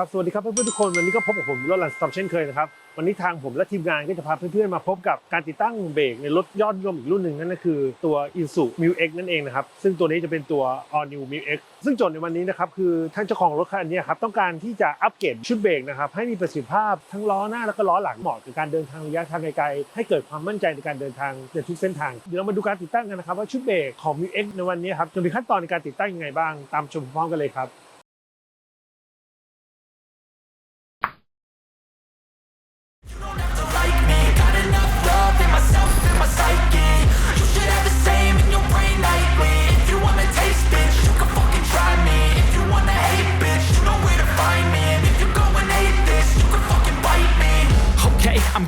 ครับสวัสดีครับเพื่อนๆทุกคนวันนี้ก็พบกับผมรถลันสตอมเช่นเคยนะครับวันนี้ทางผมและทีมงานก็จะพาเพื่อนๆมาพบกับการติดตั้งเบรกในรถยอดนิยมอีกรุ่นหนึ่งนั่นก็คือตัว i s u m i X นั่นเองนะครับซึ่งตัวนี้จะเป็นตัว All New m i X ซึ่งโจทย์ในวันนี้นะครับคือท่านเจ้าของรถคันนี้ครับต้องการที่จะอัปเกรดชุดเบรกนะครับให้มีประสิทธิภาพทั้งล้อหน้าแล้วก็ล้อหลังเหมาะกับการเดินทางระยะทางไกลๆให้เกิดความมั่นใจในการเดินทางในทุกเส้นทางเดี๋ยวเรามาดูการติดตั้งกันนะครับว่าชุดเบรกของ m i X ในวันนี้ครับจะมีขั้นตอนในการติดตั้งยังไงบ้างตามชมพร้อมกันเลยครับ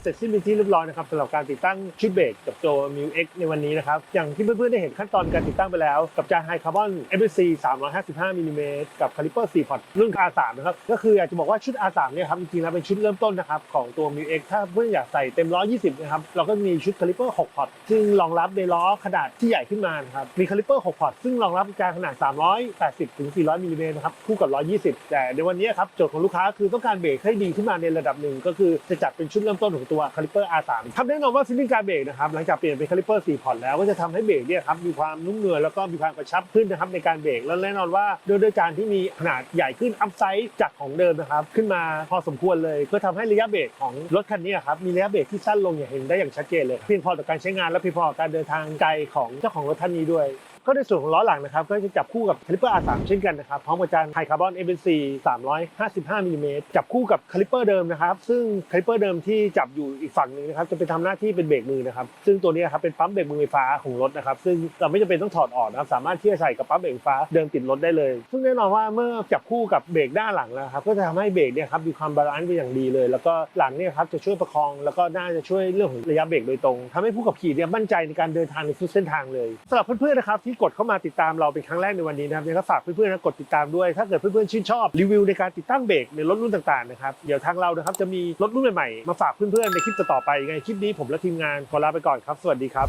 เสร็จสิ้นเป็นที่เรียบร้อยนะครับสำหรับการติดตั้งชุดเบรกกับตัว m ิ X ในวันนี้นะครับ อย่างที่เพื่อนๆได้เห็นขั้นตอนการติดตั้งไปแล้ว กับจานไฮคาร์บอน FSC 355มิลลิเมตรกับคาลิเปอร์4พอร์ตรุ่น R3 นะครับ ก็คืออยากจะบอกว่าชุด R3 เนี่ยครับจริงๆแล้วเป็นชุดเริ่มต้นนะครับของตัว m ิ X ถ้าเพื่อนอยากใส่เต็ม 120 นะครับ เราก็มีชุดคาลิเปอร์6พอร์ตซึ่งรองรับในล้อขนาดที่ใหญ่ขึ้นมานะครับมีคาลิเปอร์6พอร์ตซึ่งรองรับการขนาด 380ถึง400มิลลิเมตรนะครับคู่กับ 120 แต่ในวันนี้ครับโจทย์ของลูกค้าคือต้องการเบรกให้ดีขึ้นมาในระดับหนึ่งก็คือจะจัดเป็นชุดเริ่มต้นของตัวคาลิเปอร์ R3 ทำแน่นอนว่าฟิลิ่งการเบรกนะครับหลังจากเปลี่ยนเป็นคาลิเปอร์4พอร์ตแล้วก็จะทำให้เบรกเนี่ยครับมีความนุ่มนวลแล้วก็มีความกระชับขึ้นนะครับในการเบรกแล้วแน่นอนว่าด้วยด้วยการที่มีขนาดใหญ่ขึ้นอัพไซด์จากของเดิมนะครับขึ้นมาพอสมควรเลย ก็ทำให้ระยะเบรกของรถคันนี้ครับมีระยะเบรกที่สั้นลงอย่างเห็นได้อย่างชัดเจนเลยเพียงพอต่อการใช้งานและเพียงพอต่อการเดินทางไกลของเจ้าของรถท่านนี้ด้วย ก็ในส่วนของล้อหลังนะครับก็จะจับคู่กับคาลิเปอร์ R3 เช่นกันนะครับพร้อมกับจานไฮคาร์บอน FNC 355มิลลิเมตรจับคู่กับคาลิเปอร์เดิมนะครับซึ่งคาลิเปอร์เดิมที่จับอยู่อีกฝั่งหนึ่งนะครับจะเป็นทำหน้าที่เป็นเบรกมือนะครับซึ่งตัวนี้ครับเป็นปั๊มเบรกมือไฟฟ้าของรถนะครับซึ่งเราไม่จำเป็นต้องถอดออกนะครับสามารถที่จะใส่กับปั๊มเบรกไฟฟ้าเดิมติดรถได้เลย ซึ่งแน่นอนว่าเมื่อจับคู่กับเบรกด้านหลังแล้วครับก็จะทำให้เบรกเนี่ยครับมีความบาลานซ์เป็นอย่างดีเลย แล้วก็หลังเนี่ยครับจะช่วยประคอง แล้วก็น่าจะช่วยเรื่องของระยะเบรกโดยตรงทำให้ผู้ขับขี่เนี่ยมั่นใจในการเดินทางในทุกเส้นทางเลยสำหรับเพื่อนๆนะครับทีกดเข้ามาติดตามเราเป็นครั้งแรกในวันนี้นะครับยังไงก็ฝากเพื่อนๆนะกดติดตามด้วย ถ้าเกิดเพื่อนๆชื่นชอบรีวิวในการติดตั้งเบรกในรถรุ่นต่างๆนะครับเดี๋ยวทางเรานะครับจะมีรถรุ่นใหม่ๆมาฝากเพื่อนๆในคลิปต่อๆไปยังไงคลิปนี้ผมและทีมงานขอลาไปก่อนครับ สวัสดีครับ